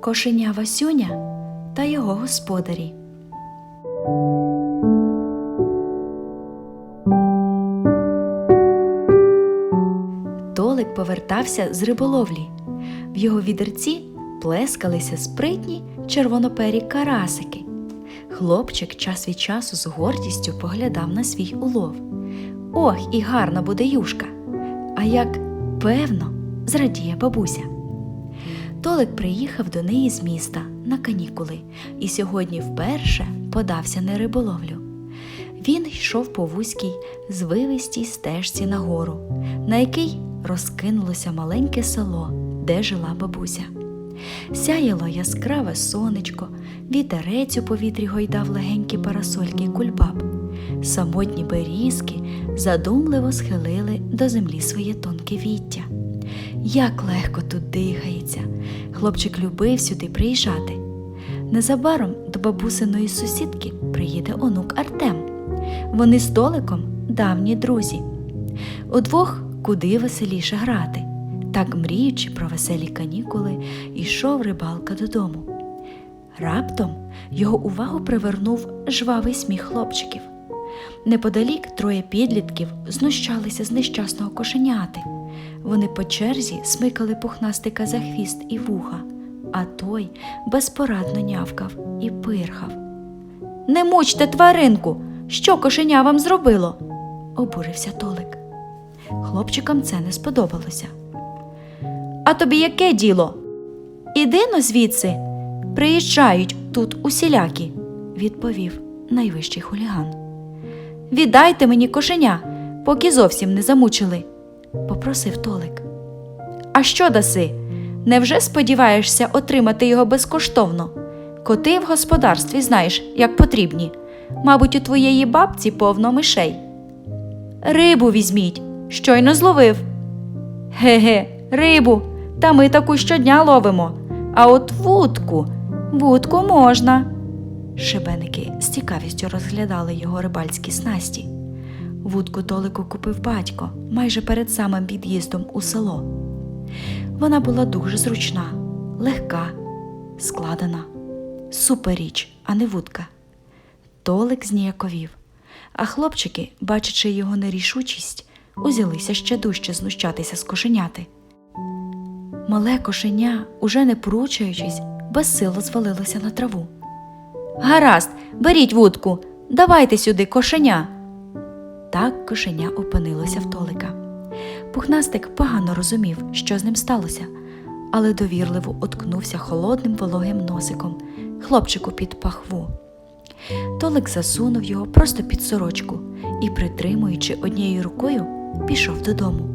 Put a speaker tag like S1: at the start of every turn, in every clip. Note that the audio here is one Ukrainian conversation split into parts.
S1: Кошеня Васюня та його господарі. Толик повертався з риболовлі. В його відерці плескалися спритні червонопері карасики. Хлопчик час від часу з гордістю поглядав на свій улов. Ох, і гарна буде юшка! А як певно, зрадіє бабуся. Толик приїхав до неї з міста на канікули і сьогодні вперше подався на риболовлю. Він йшов по вузькій, звивистій стежці нагору, на який розкинулося маленьке село, де жила бабуся. Сяяло яскраве сонечко, вітерець у повітрі гойдав легенькі парасольки кульбаб. Самотні берізки задумливо схилили до землі своє тонке віття. Як легко тут дихається. Хлопчик любив сюди приїжджати. Незабаром до бабусиної сусідки приїде онук Артем. Вони з Толиком давні друзі. Удвох куди веселіше грати. Так мріючи про веселі канікули, ішов рибалка додому. Раптом його увагу привернув жвавий сміх хлопчиків. Неподалік троє підлітків знущалися з нещасного кошеняти. Вони по черзі смикали пухнастика за хвіст і вуха, а той безпорадно нявкав і пирхав. Не мучте тваринку! Що кошеня вам зробило? обурився Толик. Хлопчикам це не сподобалося. А тобі яке діло? Іди но звідси. Приїжджають тут усілякі, відповів найвищий хуліган. Віддайте мені кошеня, поки зовсім не замучили, попросив Толик. А що даси? Невже сподіваєшся отримати його безкоштовно? Коти в господарстві знаєш, як потрібні. Мабуть, у твоєї бабці повно мишей. Рибу візьміть, щойно зловив. Ге-ге, рибу, та ми таку щодня ловимо. А от вудку, вудку можна. Шибеники з цікавістю розглядали його рибальські снасті. Вудку Толику купив батько майже перед самим під'їздом у село. Вона була дуже зручна, легка, складена, суперіч, а не вудка. Толик зніяковів, а хлопчики, бачачи його нерішучість, узялися ще дужче знущатися з кошеняти. Мале кошеня, уже не пручаючись, безсило звалилося на траву. Гаразд, беріть вудку, давайте сюди кошеня. Так кошеня опинилося в Толика. Пухнастик погано розумів, що з ним сталося, але довірливо уткнувся холодним вологим носиком хлопчику під пахву. Толик засунув його просто під сорочку і, притримуючи однією рукою, пішов додому.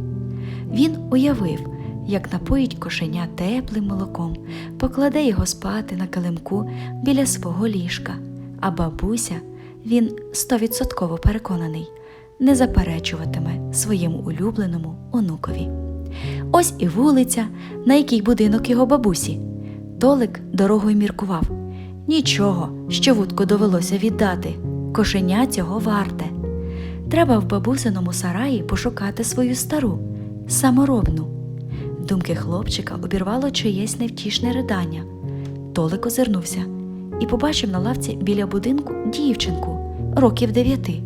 S1: Він уявив, як напоїть кошеня теплим молоком, покладе його спати на килимку біля свого ліжка, а бабуся, він стовідсотково переконаний, не заперечуватиме своєму улюбленому онукові. Ось і вулиця, на якій будинок його бабусі. Толик дорогою міркував. Нічого, що вудку довелося віддати, кошеня цього варте. Треба в бабусиному сараї пошукати свою стару, саморобну. Думки хлопчика обірвало чиєсь невтішне ридання. Толик озирнувся і побачив на лавці біля будинку дівчинку років дев'яти.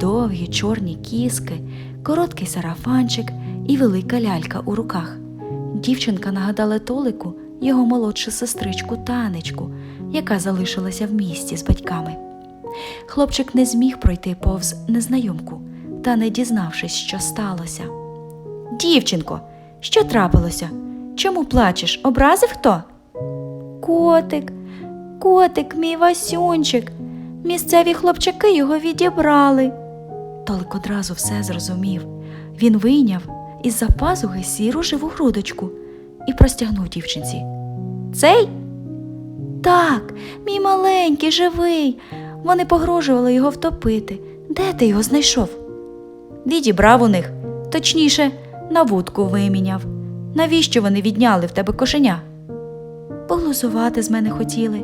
S1: Довгі чорні кіски, короткий сарафанчик і велика лялька у руках. Дівчинка нагадала Толику його молодшу сестричку Танечку, яка залишилася в місті з батьками. Хлопчик не зміг пройти повз незнайомку та не дізнавшись, що сталося. Дівчинко, що трапилося? Чому плачеш? Образив хто? Котик, котик, мій Васюнчик. Місцеві хлопчаки його відібрали. Толик одразу все зрозумів. Він вийняв із за пазухи сіру живу грудочку і простягнув дівчинці. Цей? Так, мій маленький, живий. Вони погрожували його втопити. Де ти його знайшов? Відібрав у них, точніше, на вудку виміняв. Навіщо вони відняли в тебе кошеня? Поглузувати з мене хотіли.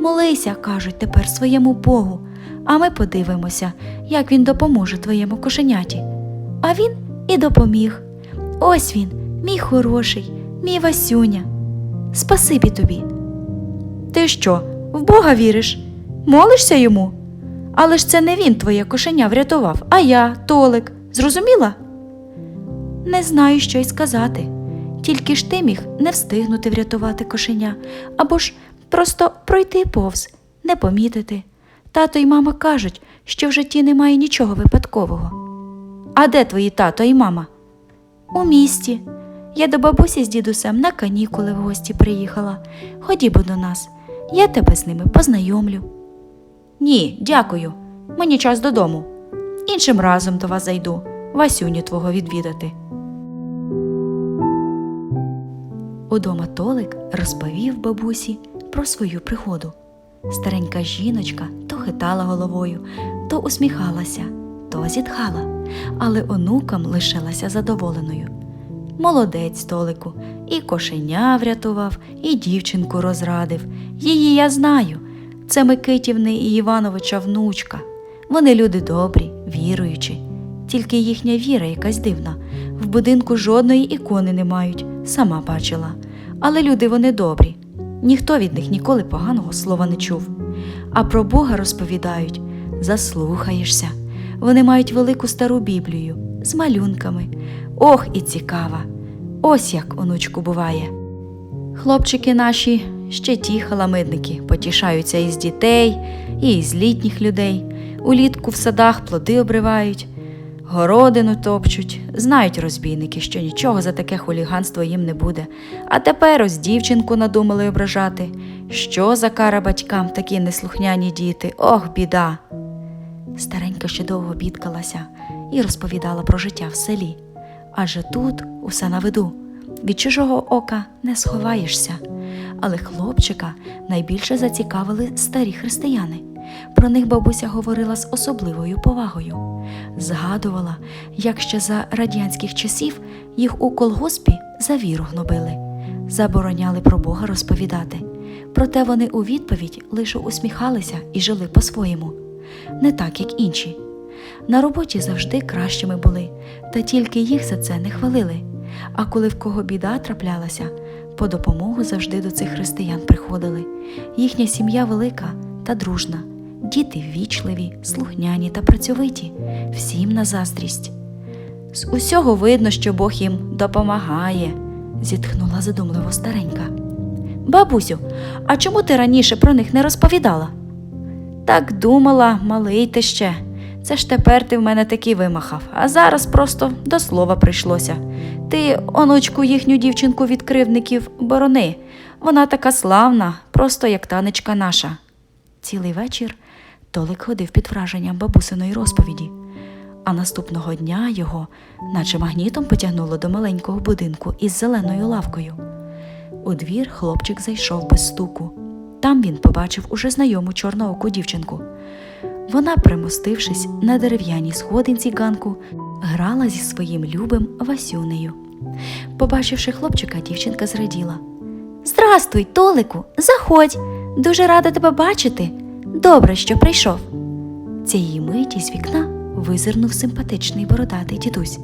S1: Молися, кажуть тепер своєму Богу, а ми подивимося, як він допоможе твоєму кошеняті. А він і допоміг. Ось він, мій хороший, мій Васюня. Спасибі тобі. Ти що, в Бога віриш? Молишся йому? Але ж це не він твоє кошеня врятував, а я, Толик. Зрозуміла? Не знаю, що й сказати. Тільки ж ти міг не встигнути врятувати кошеня, або ж просто пройти повз, не помітити. Тато й мама кажуть, що в житті немає нічого випадкового. А де твої тато і мама? У місті. Я до бабусі з дідусем на канікули в гості приїхала. Ходімо до нас, я тебе з ними познайомлю. Ні, дякую. Мені час додому. Іншим разом до вас зайду, Васюню твого відвідати. Удома Толик розповів бабусі про свою пригоду. Старенька жіночка то хитала головою, то усміхалася, то зітхала, але онукам лишилася задоволеною. Молодець Толику, і кошеня врятував, і дівчинку розрадив. Її я знаю. Це Микитівни і Івановича внучка. Вони люди добрі, віруючі. Тільки їхня віра якась дивна. В будинку жодної ікони не мають, сама бачила. Але люди вони добрі. Ніхто від них ніколи поганого слова не чув. А про Бога розповідають заслухаєшся. Вони мають велику стару Біблію з малюнками. Ох, і цікава. Ось як, онучку, буває. Хлопчики наші ще ті халамидники потішаються із дітей, і із літніх людей. Улітку в садах плоди обривають, городину топчуть. Знають розбійники, що нічого за таке хуліганство їм не буде. А тепер ось дівчинку надумали ображати. Що за кара батькам такі неслухняні діти? Ох, біда! Старенька ще довго бідкалася і розповідала про життя в селі. Адже тут усе на виду. Від чужого ока не сховаєшся. Але хлопчика найбільше зацікавили старі християни. Про них бабуся говорила з особливою повагою. Згадувала, як ще за радянських часів їх у колгоспі за віру гнобили, забороняли про Бога розповідати. Проте вони у відповідь лише усміхалися і жили по-своєму, не так, як інші. На роботі завжди кращими були, та тільки їх за це не хвалили. А коли в кого біда траплялася, по допомогу завжди до цих християн приходили. Їхня сім'я велика та дружна, діти ввічливі, слухняні та працьовиті, всім на заздрість. З усього видно, що Бог їм допомагає, зітхнула задумливо старенька. Бабусю, а чому ти раніше про них не розповідала? Так думала, малий ти ще. Це ж тепер ти в мене таки вимахав, а зараз просто до слова прийшлося. Ти, онучку, їхню дівчинку від кривдників борони. Вона така славна, просто як танечка наша. Цілий вечір Толик ходив під враженням бабусиної розповіді, а наступного дня його, наче магнітом, потягнуло до маленького будинку із зеленою лавкою. У двір хлопчик зайшов без стуку. Там він побачив уже знайому чорнооку дівчинку. Вона, примостившись на дерев'яній сходинці ганку, грала зі своїм любим Васюнею. Побачивши хлопчика, дівчинка зраділа. Здрастуй, Толику, заходь. Дуже рада тебе бачити. Добре, що прийшов. Цієї миті з вікна визирнув симпатичний бородатий дідусь.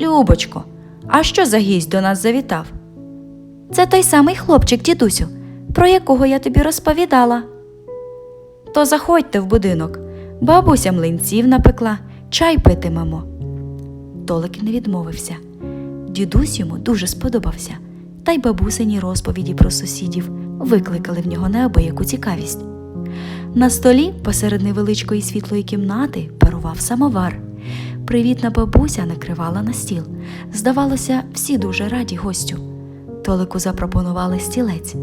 S1: Любочко, а що за гість до нас завітав? Це той самий хлопчик, дідусю, про якого я тобі розповідала. То заходьте в будинок. Бабуся млинців напекла, чай питимемо. Толик не відмовився. Дідусь йому дуже сподобався, та й бабусині розповіді про сусідів викликали в нього неабияку цікавість. На столі посеред невеличкої світлої кімнати парував самовар. Привітна бабуся накривала на стіл. Здавалося, всі дуже раді гостю. Толику запропонували стілець,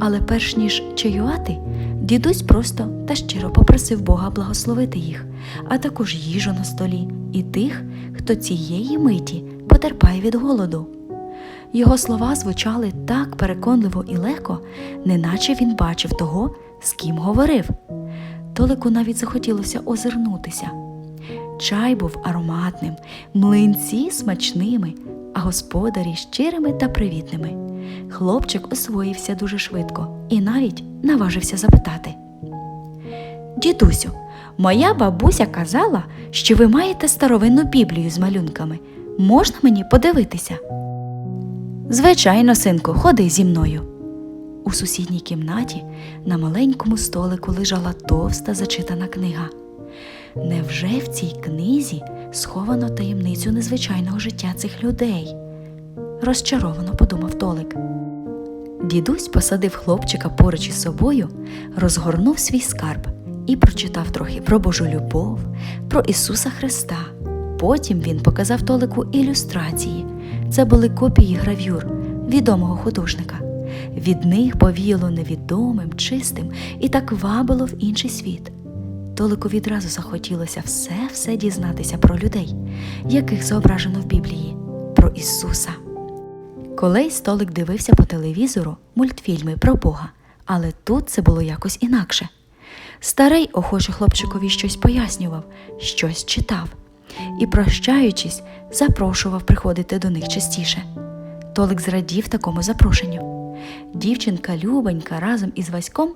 S1: але перш ніж чаювати, дідусь просто та щиро попросив Бога благословити їх, а також їжу на столі і тих, хто цієї миті потерпає від голоду. Його слова звучали так переконливо і легко, неначе він бачив того, з ким говорив. Толику навіть захотілося озирнутися. Чай був ароматним, млинці смачними, а господарі щирими та привітними. Хлопчик освоївся дуже швидко і навіть наважився запитати. Дідусю, моя бабуся казала, що ви маєте старовинну біблію з малюнками. Можна мені подивитися? Звичайно, синку, ходи зі мною. У сусідній кімнаті на маленькому столику лежала товста зачитана книга. Невже в цій книзі сховано таємницю незвичайного життя цих людей? Розчаровано подумав Толик. Дідусь посадив хлопчика поруч із собою, розгорнув свій скарб і прочитав трохи про Божу любов, про Ісуса Христа. Потім він показав Толику ілюстрації. Це були копії гравюр відомого художника. Від них повіяло невідомим, чистим і так вабило в інший світ. Толику відразу захотілося все-все дізнатися про людей, яких зображено в Біблії, про Ісуса. Колись Толик дивився по телевізору мультфільми про Бога, але тут це було якось інакше. Старий охоче хлопчикові щось пояснював, щось читав і, прощаючись, запрошував приходити до них частіше. Толик зрадів такому запрошенню. Дівчинка Любонька разом із Васьком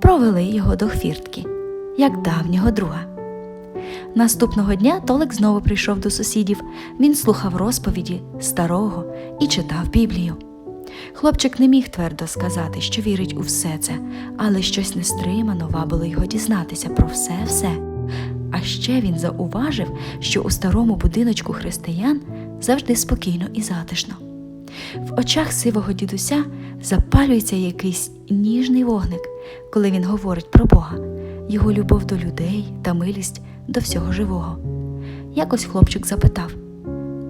S1: провели його до хвіртки, як давнього друга. Наступного дня Толик знову прийшов до сусідів. Він слухав розповіді старого і читав Біблію. Хлопчик не міг твердо сказати, що вірить у все це, але щось нестримано вабило його дізнатися про все-все. А ще він зауважив, що у старому будиночку християн завжди спокійно і затишно. В очах сивого дідуся запалюється якийсь ніжний вогник, коли він говорить про Бога, його любов до людей та милість до всього живого. Якось хлопчик запитав: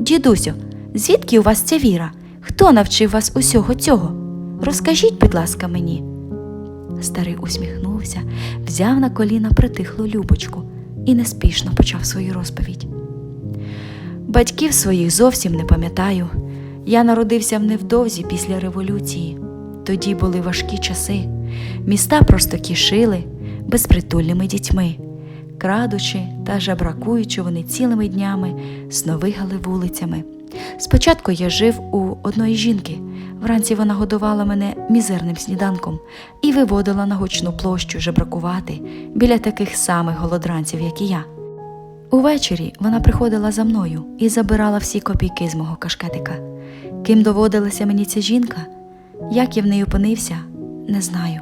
S1: Дідусю, звідки у вас ця віра? Хто навчив вас усього цього? Розкажіть, будь ласка, мені. Старий усміхнувся, взяв на коліна притихлу любочку і неспішно почав свою розповідь. Батьків своїх зовсім не пам'ятаю. Я народився в невдовзі після революції. Тоді були важкі часи. Міста просто кишили безпритульними дітьми. Крадучи та жабракуючи, вони цілими днями сновигали вулицями. Спочатку я жив у одної жінки. Вранці вона годувала мене мізерним сніданком і виводила на гучну площу жебракувати біля таких самих голодранців, як і я. Увечері вона приходила за мною і забирала всі копійки з мого кашкетика. Ким доводилася мені ця жінка? Як я в неї опинився, не знаю.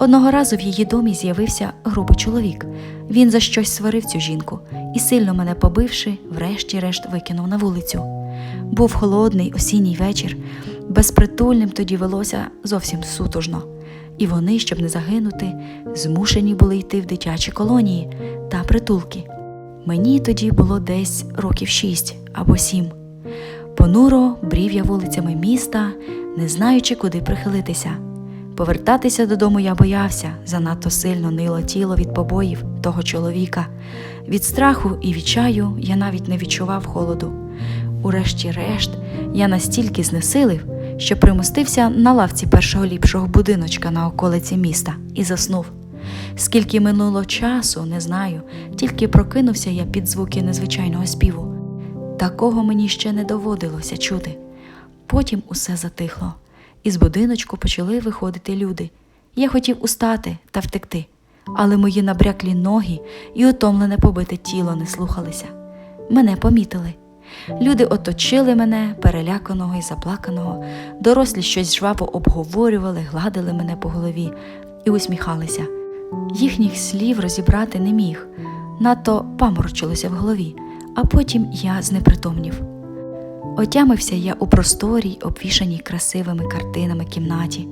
S1: Одного разу в її домі з'явився грубий чоловік. Він за щось сварив цю жінку і, сильно мене побивши, врешті-решт викинув на вулицю. Був холодний осінній вечір, безпритульним тоді велося зовсім сутужно, і вони, щоб не загинути, змушені були йти в дитячі колонії та притулки. Мені тоді було десь років шість або сім. Понуро брів я вулицями міста, не знаючи, куди прихилитися. Повертатися додому я боявся, занадто сильно нило тіло від побоїв того чоловіка. Від страху і відчаю я навіть не відчував холоду. Урешті-решт, я настільки знесилив, що примостився на лавці першого ліпшого будиночка на околиці міста і заснув. Скільки минуло часу, не знаю, тільки прокинувся я під звуки незвичайного співу. Такого мені ще не доводилося чути. Потім усе затихло. Із будиночку почали виходити люди. Я хотів устати та втекти, але мої набряклі ноги і утомлене побите тіло не слухалися. Мене помітили. Люди оточили мене, переляканого і заплаканого, дорослі щось жваво обговорювали, гладили мене по голові і усміхалися. Їхніх слів розібрати не міг, надто паморочилося в голові, а потім я знепритомнів. Отямився я у просторій, обвішаній красивими картинами кімнаті.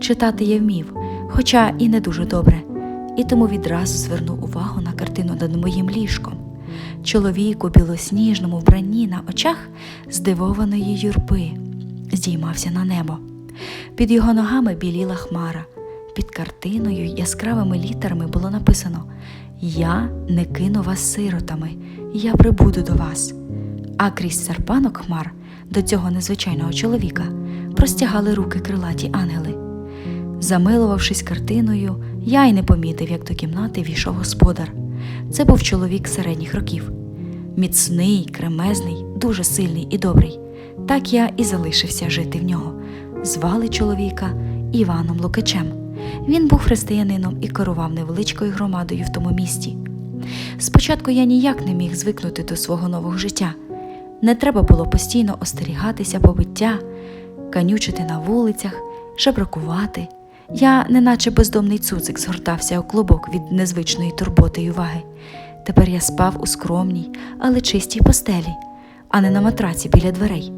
S1: Читати я вмів, хоча і не дуже добре, і тому відразу звернув увагу на картину над моїм ліжком. Чоловік у білосніжному вбранні на очах здивованої юрби здіймався на небо. Під його ногами біліла хмара. Під картиною яскравими літерами було написано Я не кину вас сиротами, я прибуду до вас. А крізь серпанок хмар до цього незвичайного чоловіка простягали руки крилаті ангели. Замилувавшись картиною, я й не помітив, як до кімнати війшов господар. Це був чоловік середніх років. Міцний, кремезний, дуже сильний і добрий. Так я і залишився жити в нього. Звали чоловіка Іваном Лукачем. Він був християнином і керував невеличкою громадою в тому місті. Спочатку я ніяк не міг звикнути до свого нового життя. Не треба було постійно остерігатися побиття, канючити на вулицях жебракувати. Я, неначе бездомний цуцик, згортався у клубок від незвичної турботи й уваги. Тепер я спав у скромній, але чистій постелі, а не на матраці біля дверей.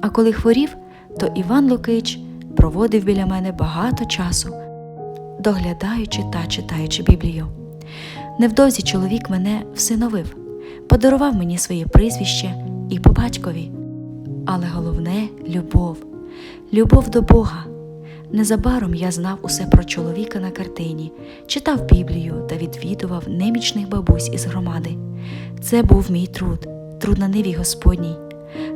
S1: А коли хворів, то Іван Лукич проводив біля мене багато часу, доглядаючи та читаючи Біблію. Невдовзі чоловік мене всиновив, подарував мені своє прізвище і по батькові. Але головне любов, любов до Бога. Незабаром я знав усе про чоловіка на картині, читав Біблію та відвідував немічних бабусь із громади. Це був мій труд, труд на ниві Господній.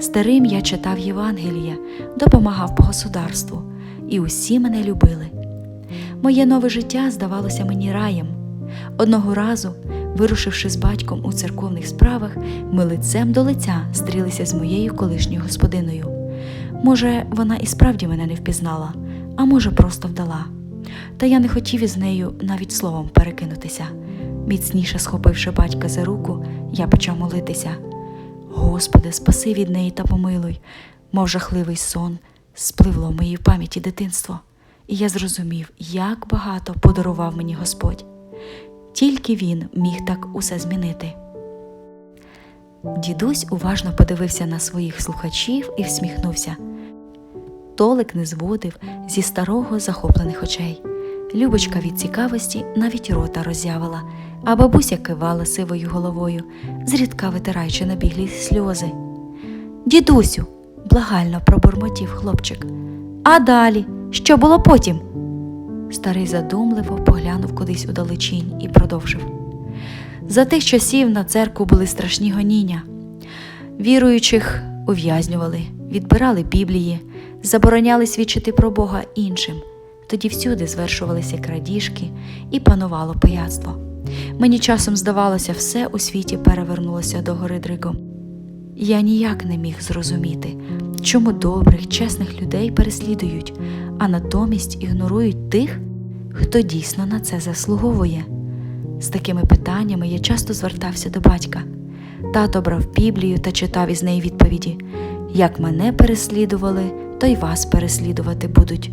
S1: Старим я читав Євангелія, допомагав по государству, і усі мене любили. Моє нове життя здавалося мені раєм. Одного разу, вирушивши з батьком у церковних справах, ми лицем до лиця стрілися з моєю колишньою господиною. Може, вона і справді мене не впізнала, а може, просто вдала. Та я не хотів із нею навіть словом перекинутися. Міцніше схопивши батька за руку, я почав молитися. Господи, спаси від неї та помилуй, мов жахливий сон, спливло в моїй пам'яті дитинство, і я зрозумів, як багато подарував мені Господь. Тільки він міг так усе змінити. Дідусь уважно подивився на своїх слухачів і всміхнувся. Толик не зводив зі старого захоплених очей. Любочка від цікавості навіть рота роззявила, а бабуся кивала сивою головою, зрідка витираючи набіглі сльози. Дідусю, благально пробурмотів хлопчик. А далі, що було потім? Старий задумливо поглянув кудись удалечінь і продовжив. За тих часів на церкву були страшні гоніння. Віруючих ув'язнювали, відбирали біблії, забороняли свідчити про Бога іншим. Тоді всюди звершувалися крадіжки і панувало пияцтво. Мені часом здавалося, все у світі перевернулося до гори дригом. Я ніяк не міг зрозуміти, чому добрих, чесних людей переслідують, а натомість ігнорують тих, хто дійсно на це заслуговує. З такими питаннями я часто звертався до батька. Тато брав Біблію та читав із неї відповіді: Як мене переслідували, то й вас переслідувати будуть.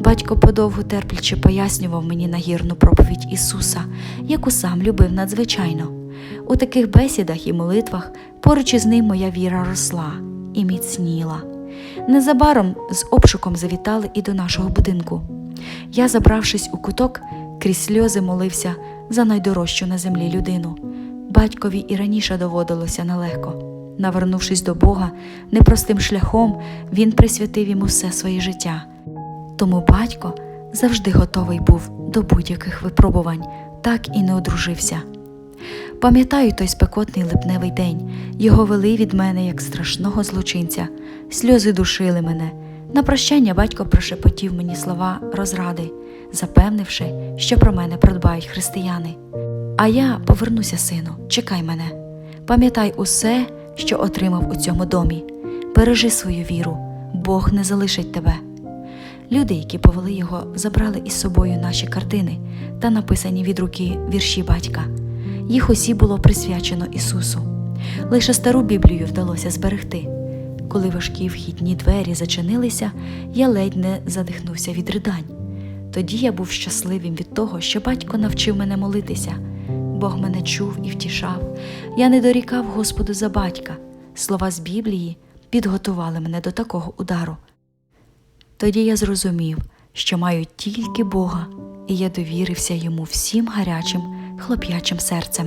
S1: Батько подовго терпляче пояснював мені нагірну проповідь Ісуса, яку сам любив надзвичайно. У таких бесідах і молитвах поруч із ним моя віра росла і міцніла. Незабаром з обшуком завітали і до нашого будинку. Я, забравшись у куток, крізь сльози молився за найдорожчу на землі людину. Батькові і раніше доводилося нелегко. Навернувшись до Бога непростим шляхом, він присвятив йому все своє життя. Тому батько завжди готовий був до будь-яких випробувань, так і не одружився. Пам'ятаю той спекотний липневий день, його вели від мене як страшного злочинця, сльози душили мене. На прощання батько прошепотів мені слова розради, запевнивши, що про мене продбають християни. А я повернуся, сину, чекай мене. Пам'ятай усе, що отримав у цьому домі. Бережи свою віру, Бог не залишить тебе. Люди, які повели його, забрали із собою наші картини та написані від руки вірші батька. Їх усі було присвячено Ісусу. Лише стару Біблію вдалося зберегти. Коли важкі вхідні двері зачинилися, я ледь не задихнувся від ридань. Тоді я був щасливим від того, що батько навчив мене молитися. Бог мене чув і втішав. Я не дорікав Господу за батька. Слова з Біблії підготували мене до такого удару. Тоді я зрозумів, що маю тільки Бога, і я довірився йому всім гарячим, хлоп'ячим серцем.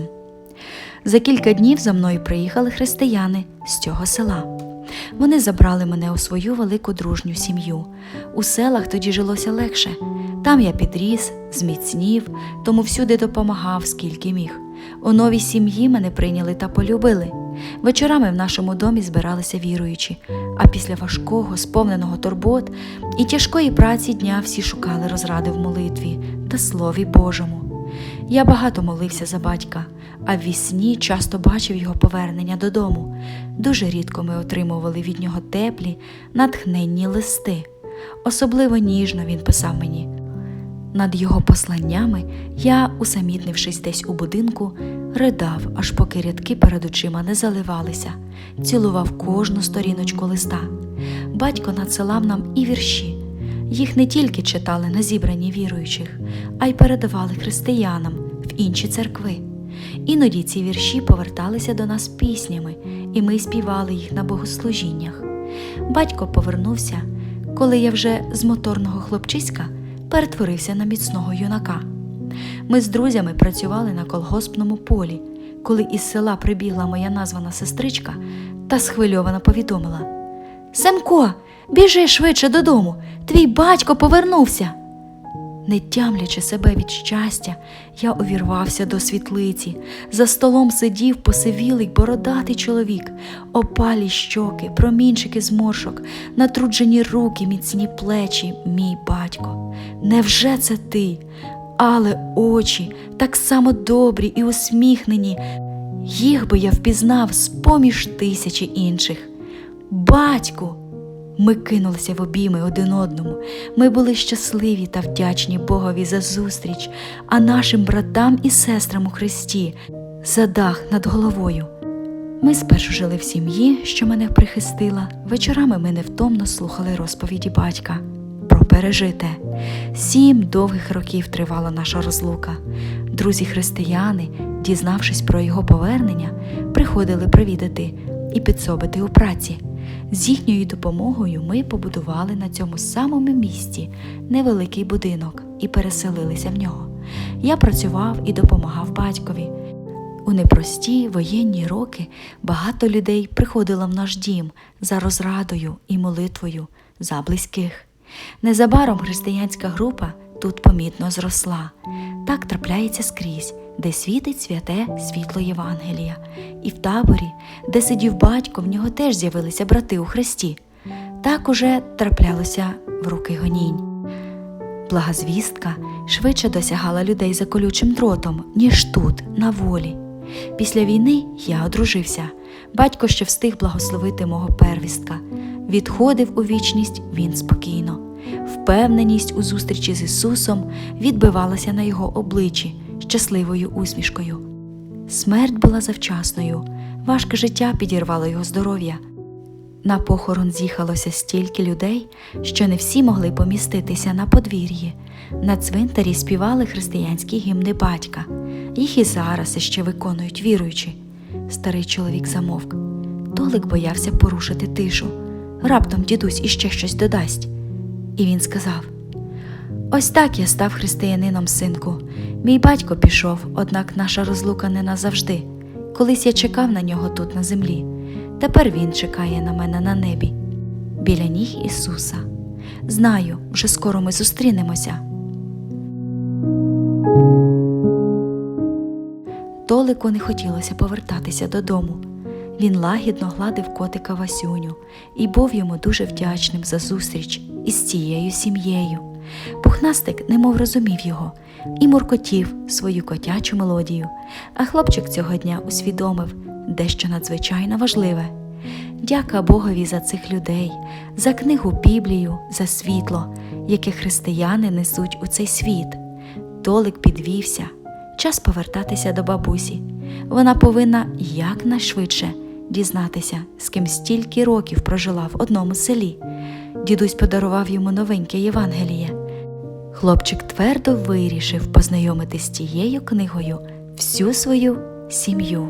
S1: За кілька днів за мною приїхали християни з цього села. Вони забрали мене у свою велику дружню сім'ю. У селах тоді жилося легше. Там я підріс, зміцнів, тому всюди допомагав, скільки міг. У новій сім'ї мене прийняли та полюбили. Вечорами в нашому домі збиралися віруючі, а після важкого, сповненого турбот і тяжкої праці дня всі шукали розради в молитві та Слові Божому. Я багато молився за батька, а в вісні часто бачив його повернення додому. Дуже рідко ми отримували від нього теплі, натхненні листи. Особливо ніжно він писав мені. Над його посланнями я, усамітнившись десь у будинку, ридав, аж поки рядки перед очима не заливалися, цілував кожну сторіночку листа. Батько надсилав нам і вірші. Їх не тільки читали на зібранні віруючих, а й передавали християнам в інші церкви. Іноді ці вірші поверталися до нас піснями, і ми співали їх на богослужіннях. Батько повернувся, коли я вже з моторного хлопчиська перетворився на міцного юнака. Ми з друзями працювали на колгоспному полі, коли із села прибігла моя названа сестричка та схвильовано повідомила: Семко, біжи швидше додому, твій батько повернувся. Не тямлячи себе від щастя, я увірвався до світлиці. За столом сидів посивілий бородатий чоловік, опалі щоки, промінчики зморшок, натруджені руки, міцні плечі, мій батько. Невже це ти? Але очі так само добрі і усміхнені. Їх би я впізнав з поміж тисячі інших. Батьку! Ми кинулися в обійми один одному. Ми були щасливі та вдячні Богові за зустріч, а нашим братам і сестрам у Христі за дах над головою. Ми спершу жили в сім'ї, що мене прихистила. Вечорами ми невтомно слухали розповіді батька про пережите. Сім довгих років тривала наша розлука. Друзі християни, дізнавшись про його повернення, приходили привідати і підсобити у праці. З їхньою допомогою ми побудували на цьому самому місці невеликий будинок і переселилися в нього. Я працював і допомагав батькові. У непрості воєнні роки багато людей приходило в наш дім за розрадою і молитвою за близьких. Незабаром християнська група тут помітно зросла. Так трапляється скрізь, де світить святе світло Євангелія, і в таборі, де сидів батько, в нього теж з'явилися брати у Христі. Так уже траплялося в руки гонінь. Благозвістка швидше досягала людей за колючим дротом, ніж тут, на волі. Після війни я одружився. Батько ще встиг благословити мого первістка. Відходив у вічність він спокійно. Впевненість у зустрічі з Ісусом відбивалася на його обличчі щасливою усмішкою. Смерть була завчасною, важке життя підірвало його здоров'я. На похорон з'їхалося стільки людей, що не всі могли поміститися на подвір'ї. На цвинтарі співали християнські гімни батька. Їх і зараз іще виконують віруючі. Старий чоловік замовк. Толик боявся порушити тишу. Раптом дідусь іще щось додасть. І він сказав: Ось так я став християнином, синку. Мій батько пішов, однак наша розлука не назавжди. Колись я чекав на нього тут на землі. Тепер він чекає на мене на небі. Біля ніг Ісуса. Знаю, вже скоро ми зустрінемося. Толику не хотілося повертатися додому. Він лагідно гладив котика Васюню і був йому дуже вдячним за зустріч із цією сім'єю. Пухнастик немов розумів його і муркотів свою котячу мелодію, а хлопчик цього дня усвідомив дещо надзвичайно важливе. Дяка Богові за цих людей, за книгу Біблію, за світло, яке християни несуть у цей світ. Толик підвівся. Час повертатися до бабусі. Вона повинна якнайшвидше дізнатися, з ким стільки років прожила в одному селі. Дідусь подарував йому новеньке Євангеліє. Хлопчик твердо вирішив познайомити з тією книгою всю свою сім'ю.